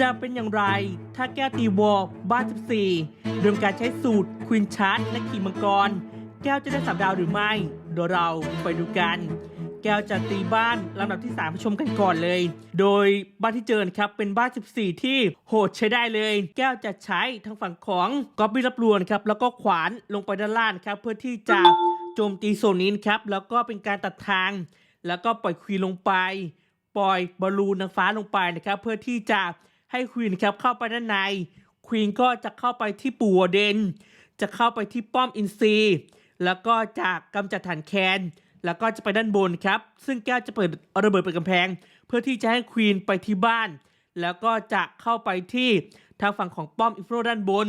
จะเป็นอย่างไร ถ้าแก้วตีวอลบ้าน14โดยการใช้สูตรควินชาร์ดและขี่มังกร แก้วจะได้สามดาวหรือไม่เดี๋ยวเราไปดูกัน แก้วจะตีบ้านลำดับที่3ไปชมกันก่อนเลย โดยบ้านที่เจอนครับเป็นบ้าน 14 ที่โหดใช้ได้เลย แก้วจะใช้ทางฝั่งของก๊อบบี้รับรวนครับแล้วก็ขวานลงไปด้านล่างครับเพื่อที่จะโจมตีโซนนี้นครับแล้วก็เป็นการตัดทาง แล้วก็ปล่อยควีนลงไป ปล่อยบอลลูนนางฟ้าลงไปนะครับเพื่อที่จะ ให้ควีนครับเข้าไปด้านในควีนก็จะเข้าไปที่ปูวเดน จะเข้าไปที่ป้อมอินซีแล้วก็จะกำจัดฐานแคน แล้วก็จะไปด้านบนครับ ซึ่งแก้วจะเปิดระเบิดเปิดกำแพง เพื่อที่จะให้ควีนไปที่บ้าน แล้วก็จะเข้าไปที่ทางฝั่งของป้อมอินฟโรด้านบน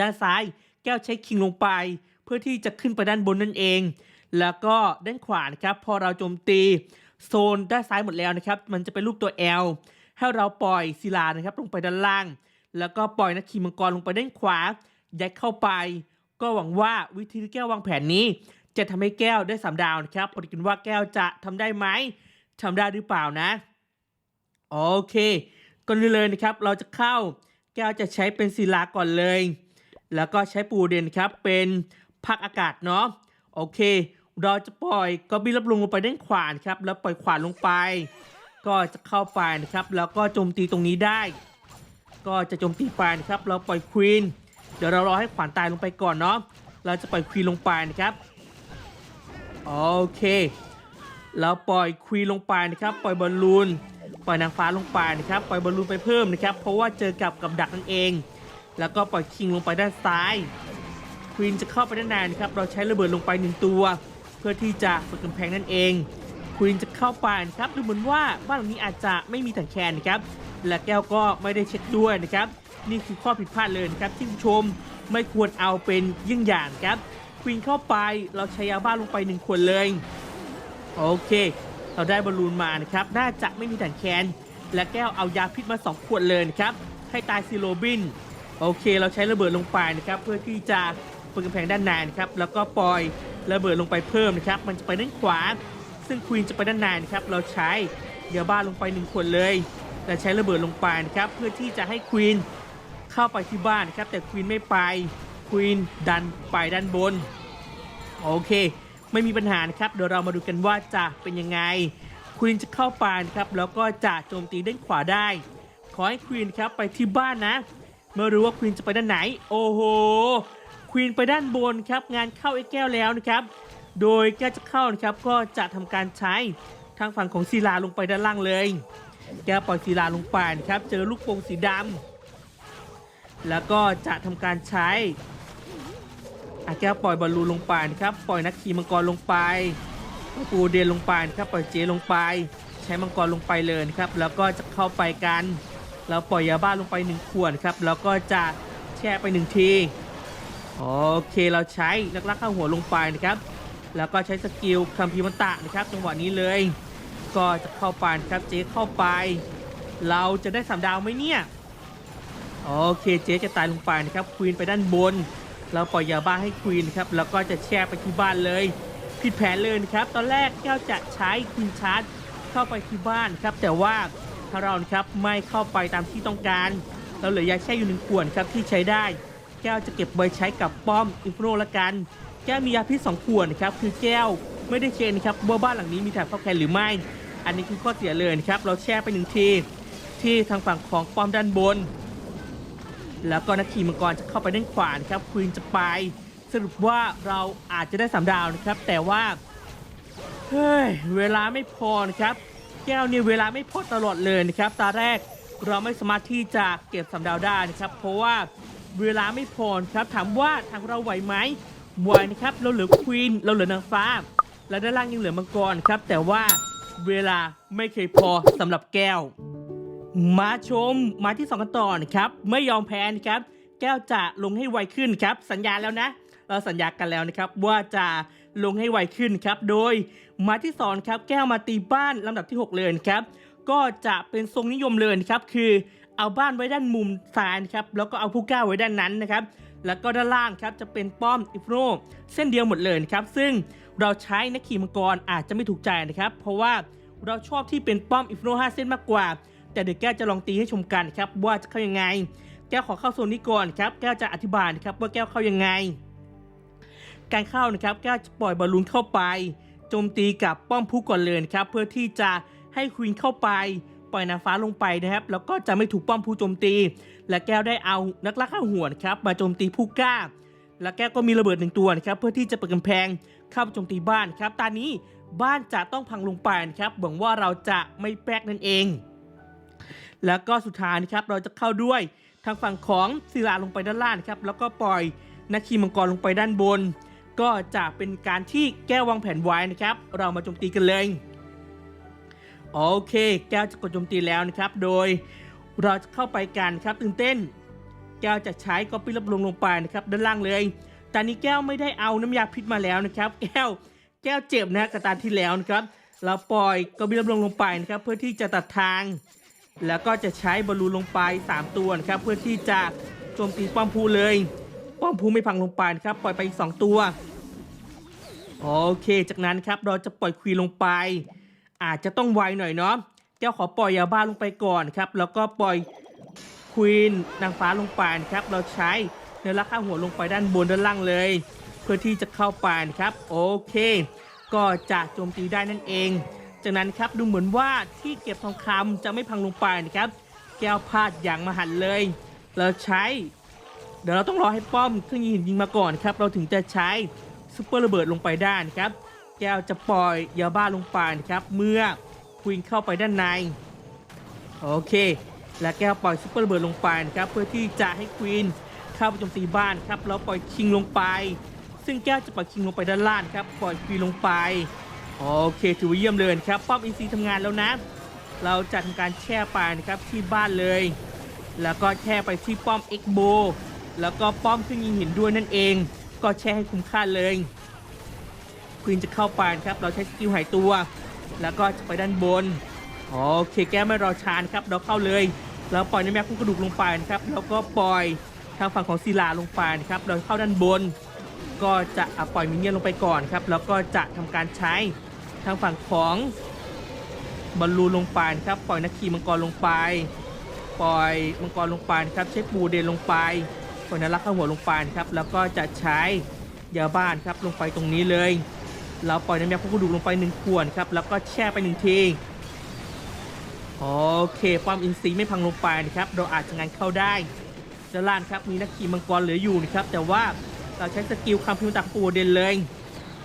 ด้านซ้ายแก้วใช้คิงลงไป เพื่อที่จะขึ้นไปด้านบนนั่นเอง แล้วก็ด้านขวานะครับพอเราโจมตีโซนด้านซ้ายหมดแล้วนะครับ มันจะเป็นรูปตัว L ให้เราปล่อยศิลานะครับลงไปด้านล่าง แล้วก็ปล่อยนักขี่มังกรลงไปด้านขวายัดเข้าไป ก็หวังว่าวิธีที่แก้ววางแผนนี้ จะทำให้แก้วได้สามดาวนะครับพอดีกันว่าแก้วจะทำได้ไหมทำได้หรือเปล่านะ โอเคก่อนเลยนะครับ เราจะเข้าแก้วจะใช้เป็นศิลาก่อนเลย แล้วก็ใช้ปูเดนครับเป็นพักอากาศเนาะโอเค เราจะปล่อยก็บิรับลงลงไปด้านขวานครับ แล้วปล่อยขวานลงไป ก็จะเข้าไปนะครับ แล้วก็โจมตีตรงนี้ได้ ก็จะโจมตีไปนะครับ เราปล่อยควีนเดี๋ยวเรารอให้ขวานตายลงไปก่อนเนาะเราจะปล่อยควีนลงไปนะครับโอเคเราปล่อยควีนลงไปนะครับ ปล่อยบอลลูนปล่อยนางฟ้าลงไปนะครับ ปล่อยบอลลูนไปเพิ่มนะครับ เพราะว่าเจอกับกับดักนั่นเอง แล้วก็ปล่อยคิงลงไปด้านซ้ายควีนจะเข้าไปด้านในนะครับ เราใช้ระเบิดลงไปหนึ่งตัว เพื่อที่จะฝึกกำแพงนั่นเอง ควีนจะเข้าไปนะครับดูเหมือนว่าบ้านหลังนี้อาจจะไม่มีถังแคนนะครับและแก้วก็ไม่ได้เช็คด้วยนะครับ นี่คือข้อผิดพลาดเลยนะครับที่ผู้ชมไม่ควรเอาเป็นเยี่ยงอย่างครับควีนเข้าไปเราใช้ยาบ้าลงไปหนึ่งขวดเลย โอเค เราได้บอลลูนมานะครับ น่าจะไม่มีถังแคน และแก้วเอายาพิษมา 2 ขวดเลยนะครับ ให้ตายซีโรบิน โอเค เราใช้ระเบิดลงไปนะครับ เพื่อที่จะเปิดกำแพงด้านในนะครับ แล้วก็ปล่อยระเบิดลงไปเพิ่มนะครับ มันจะไปด้านขวา ซึ่งควีนจะไปด้านในนะครับเราใช้ยาบ้าลงไป1ขวดเลยและใช้ระเบิดลงไปนะครับเพื่อที่จะให้ควีนเข้าไปที่บ้านครับแต่ควีนไม่ไปควีนดันไปด้านบนโอเค ไม่มีปัญหานะครับเดี๋ยวเรามาดูกันว่าจะเป็นยังไงควีนจะเข้าไปนะครับแล้วก็จะโจมตีด้านขวาได้ ขอให้ควีนครับไปที่บ้านนะเมื่อรู้ว่าควีนจะไปด้านไหน โอ้โหควีนไปด้านบนครับงานเข้าไอ้แก้วแล้วนะครับ โดยแก้วจะเข้านะครับก็จะทำการใช้ทางฝั่งของศิลาลงไปด้านล่างเลย แก้วปล่อยศิลาลงไปนะครับ เจอลูกโป่งสีดำแล้วก็จะทำการใช้อาแก้วปล่อยบอลลูนลงไปนะครับ ปล่อยนักขี่มังกรลงไปปล่อยปูเดนลงไปนะครับ ปล่อยเจลงไป ใช้มังกรลงไปเลยนะครับ แล้วก็จะเข้าไปกันเราปล่อยยาบ้าลงไปหนึ่งขวดครับ แล้วก็จะแช่ไปหนึ่งที โอเค เราใช้นักลักข้าหัวลงไปนะครับ แล้วก็ใช้สกิลคัมพีมันตะนะครับจังหวะนี้เลย ก็จะเข้าไปครับเจ๊เข้าไป เราจะได้สามดาวไหมเนี่ยโอเคเจ๊จะตายลงไปนะครับควีนไปด้านบน เราปล่อยยาบ้าให้ควีนครับแล้วก็จะแช่ไปที่บ้านเลย ผิดแผนเลยนะครับ ตอนแรกแก้วจะใช้ควีนชาร์จเข้าไปที่บ้านครับ แต่ว่าถ้าเรานครับไม่เข้าไปตามที่ต้องการ เราเหลือยาแช่อยู่หนึ่งขวดครับที่ใช้ได้ แก้วจะเก็บไว้ใช้กับป้อมอินฟโนละกัน แก้วมียาพิษสองขวดนะครับคือแก้วไม่ได้เชนนะครับว่าบ้านหลังนี้มีแถบเข้าแคนหรือไม่ อันนี้คือข้อเสียเลยนะครับเราแช่ไปหนึ่งทีที่ทางฝั่งของป้อมด้านบน แล้วก็นักขี่มังกรจะเข้าไปด้านขวานะครับควีนจะไป สรุปว่าเราอาจจะได้สามดาวนะครับ แต่ว่าเฮ้ยเวลาไม่พอนะครับ แก้วเนี่ยเวลาไม่พอตลอดเลยนะครับ ตาแรกเราไม่สามารถที่จะเก็บสามดาวได้นะครับ เพราะว่าเวลาไม่พอครับถามว่าทางเราไหวไหม ไหวนะครับเราเหลือควีนเราเหลือนางฟ้า และด้านล่างยังเหลือมังกรครับ แต่ว่าเวลาไม่เคยพอสำหรับแก้ว มาชมมาที่สองกันต่อนะครับ ไม่ยอมแพ้นะครับ แก้วจะลงให้ไวขึ้นครับ สัญญาแล้วนะ เราสัญญากันแล้วนะครับ ว่าจะลงให้ไวขึ้นครับ โดยมาที่สองครับ แก้วมาตีบ้านลำดับที่ 6 เลยนะครับ ก็จะเป็นทรงนิยมเลยนะครับ คือเอาบ้านไว้ด้านมุมซ้ายนะครับ แล้วก็เอาผู้กล้าไว้ด้านนั้นนะครับ แล้วก็ด้านล่างครับจะเป็นป้อมอิฟโนเส้นเดียวหมดเลยนะครับซึ่งเราใช้นักขี่มังกรอาจจะไม่ถูกใจนะครับ เพราะว่าเราชอบที่เป็นป้อมอิฟโน5เส้นมากกว่า แต่เดี๋ยวแก้วจะลองตีให้ชมกันครับว่าจะเข้ายังไง แก้วขอเข้าโซนนี้ก่อนครับแก้วจะอธิบายนะครับว่าแก้วเข้ายังไง การเข้านะครับแก้วจะปล่อยบอลลูนเข้าไปโจมตีกับป้อมผู้ก่อนเลยนะครับเพื่อที่จะให้ควีนเข้าไป ปล่อยนางฟ้าลงไปนะครับ แล้วก็จะไม่ถูกป้อมผู้โจมตี และแก้วได้เอานักล่าข้าหัวนะครับมาโจมตีผู้กล้า และแก้วก็มีระเบิดหนึ่งตัวนะครับเพื่อที่จะเปิดกำแพงเข้าโจมตีบ้านครับตอนนี้บ้านจะต้องพังลงไปนะครับหวังว่าเราจะไม่แป๊กนั่นเอง แล้วก็สุดท้ายนะครับเราจะเข้าด้วยทางฝั่งของศิลาลงไปด้านล่างครับแล้วก็ปล่อยนาคีมังกรลงไปด้านบน ก็จะเป็นการที่แก้ววางแผนไว้นะครับ เรามาโจมตีกันเลย โอเค แก้วจะกดโจมตีแล้วนะครับ โดยเราจะเข้าไปกันครับตื่นเต้น แก้วจะใช้ก๊อปปี้รับลงลงไปนะครับด้านล่างเลยแต่นี้แก้วไม่ได้เอาน้ำยาพิษมาแล้วนะครับ แก้วแก้วเจ็บนะกระตาที่แล้วนะครับ เราปล่อยก๊อปปี้รับลงลงไปนะครับ เพื่อที่จะตัดทาง แล้วก็จะใช้บอลลูนลงไป 3 ตัวนะครับ เพื่อที่จะโจมตีป้อมพูเลย ป้อมพูไม่พังลงไปนะครับ ปล่อยไปอีก2ตัว โอเค จากนั้นครับเราจะปล่อยควีนลงไป อาจจะต้องไวหน่อยเนาะแก้วขอปล่อยยาบ้าลงไปก่อนครับ แล้วก็ปล่อยควีนนางฟ้าลงไปนะครับ เราใช้เนื้อราค่าหัวลงไปด้านบนด้านล่างเลย เพื่อที่จะเข้าไปนะครับ โอเค ก็จะโจมตีได้นั่นเอง จากนั้นครับดูเหมือนว่าที่เก็บทองคำจะไม่พังลงไปนะครับ แก้วพลาดอย่างมหันเลย เราใช้ เดี๋ยวเราต้องรอให้ป้อมเครื่องยิงหินยิงมาก่อนครับ เราถึงจะใช้ซุปเปอร์ระเบิดลงไปได้นะครับ แก้วจะปล่อยยาบ้าลงไปนะครับ เมื่อควีนเข้าไปด้านใน โอเค และแก้วปล่อยซุปเปอร์ระเบิดลงไปนะครับ เพื่อที่จะให้ควีนเข้าไปโจมตีบ้านครับแล้วปล่อยคิงลงไป ซึ่งแก้วจะปล่อยคิงลงไปด้านล่างครับ ปล่อยควีนลงไป โอเคถือว่าเยี่ยมเลยครับ ป้อมอินซีทำงานแล้วนะ เราจะทำการแช่ไปนะครับที่บ้านเลย แล้วก็แช่ไปที่ป้อมเอ็กโบแล้วก็ป้อมเครื่องยิงหินด้วยนั่นเอง ก็แช่ให้คุ้มค่าเลย ควีนจะเข้าไปนครับ เราใช้สกิลหายตัว แล้วก็จะไปด้านบน โอเคแก้ไม่รอชานครับ เราเข้าเลยแล้วปล่อยน้ำยาคุ้มกระดูกลงไปนะครับ แล้วก็ปล่อยทางฝั่งของศิลาลงไปนะครับ เราเข้าด้านบน ก็จะปล่อยมินเนี่ยนลงไปก่อนครับ แล้วก็จะทำการใช้ทางฝั่งของบอลลูนลงไปนครับ ปล่อยนักขี่มังกรลงไป ปล่อยมังกรลงไปนครับ ใช้ปูเดนลงไปปล่อยนารักข้าหัวลงไปนครับ แล้วก็จะใช้ยาบ้านครับลงไปตรงนี้เลย เราปล่อยน้ำยาคุกกระดูกลงไปหนึ่งขวดครับ แล้วก็แช่ไปหนึ่งทีโอเคป้อมอินซีไม่พังลงไปนะครับ เราอาจจะงานเข้าได้ด้านล่างครับมีนักขี่มังกรเหลืออยู่นะครับ แต่ว่าเราใช้สกิลคำพิมพ์ตักปูเด่นเลย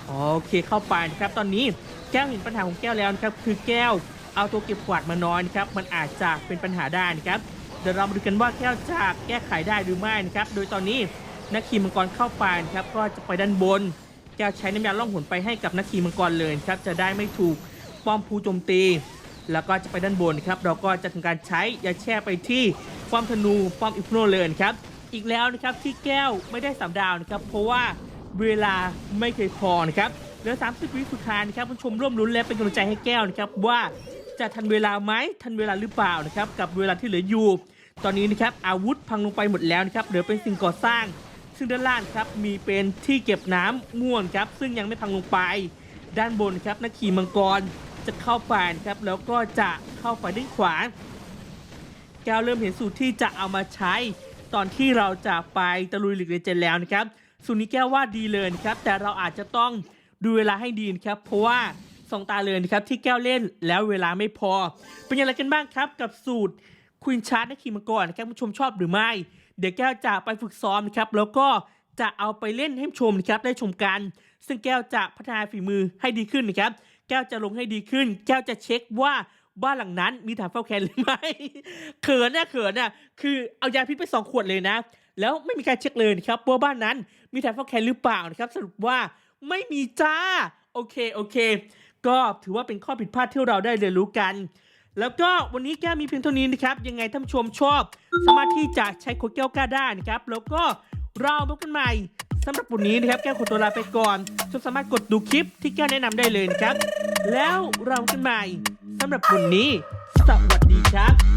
โอเคเข้าไปนะครับ ตอนนี้แก้วเห็นปัญหาของแก้วแล้วนะครับ คือแก้วเอาตัวเก็บกวาดมาน้อยนะครับ มันอาจจะเป็นปัญหาได้นะครับ เดี๋ยวเรามาดูกันว่าแก้วจะแก้ไขได้หรือไม่นะครับ โดยตอนนี้นักขี่มังกรเข้าไปนะครับ ก็จะไปด้านบน แก้วใช้น้ำยาล่องหนไปให้กับนักขี่มังกรเลยครับจะได้ไม่ถูกป้อมผู้โจมตี แล้วก็จะไปด้านบนครับเราก็จะทำการใช้ยาแช่ไปที่ป้อมธนูป้อมอิฟโนเลยครับอีกแล้วนะครับที่แก้วไม่ได้สามดาวนะครับเพราะว่าเวลาไม่เคยพอนะครับเหลือ 30 วิสุดท้ายนะครับผู้ชมร่วมรุ้นและเป็นกำลังใจให้แก้วนะครับว่าจะทันเวลาไหมทันเวลาหรือเปล่านะครับกับเวลาที่เหลืออยู่ ตอนนี้นะครับอาวุธพังลงไปหมดแล้วนะครับเหลือเป็นสิ่งก่อสร้าง ซึ่งด้านล่างครับมีเป็นที่เก็บน้ำม่วนครับ ซึ่งยังไม่พังลงไป ด้านบนครับนักขี่มังกรจะเข้าไปครับแล้วก็จะเข้าไปด้านขวาแก้วเริ่มเห็นสูตรที่จะเอามาใช้ ตอนที่เราจะไปตะลุยหลีกเลเจนแล้วนะครับสูตรนี้แก้วว่าดีเลยครับ แต่เราอาจจะต้องดูเวลาให้ดีนะครับเพราะว่าสองตาเลยนะครับที่แก้วเล่นแล้วเวลาไม่พอ เป็นอย่างไรกันบ้างครับกับสูตรควีนชาร์ดนักขี่มังกรนะครับผู้ชมชอบหรือไม่ เดี๋ยวแก้วจะไปฝึกซ้อมนะครับแล้วก็จะเอาไปเล่นให้ชมนะครับได้ชมกัน ซึ่งแก้วจะพัฒนาฝีมือให้ดีขึ้นนะครับ แก้วจะลงให้ดีขึ้น แก้วจะเช็คว่าบ้านหลังนั้นมีฐานเฝ้าแคนหรือไม่เขินนี่ยเขินนี่ยคือเอายาพิษไปสองขวดเลยนะ แล้วไม่มีการเช็คเลยนะครับว่าบ้านนั้นมีฐานเฝ้าแคนหรือเปล่านะครับ สรุปว่าไม่มีจ้า โอเคโอเค ก็ถือว่าเป็นข้อผิดพลาดที่เราได้เรียนรู้กัน แล้วก็วันนี้แก้มีเพียงเท่านี้นะครับ ยังไงท่านชมชอบ สามารถที่จะใช้โค้ดแก้วก้าได้นะครับ แล้วก็เราพบกันใหม่สำหรับวันนี้นะครับ แก้ขอตัวลาไปก่อนชมสามารถกดดูคลิปที่แก้แนะนำได้เลยนะครับ แล้วเราพบกันใหม่สำหรับวันนี้ สวัสดีครับ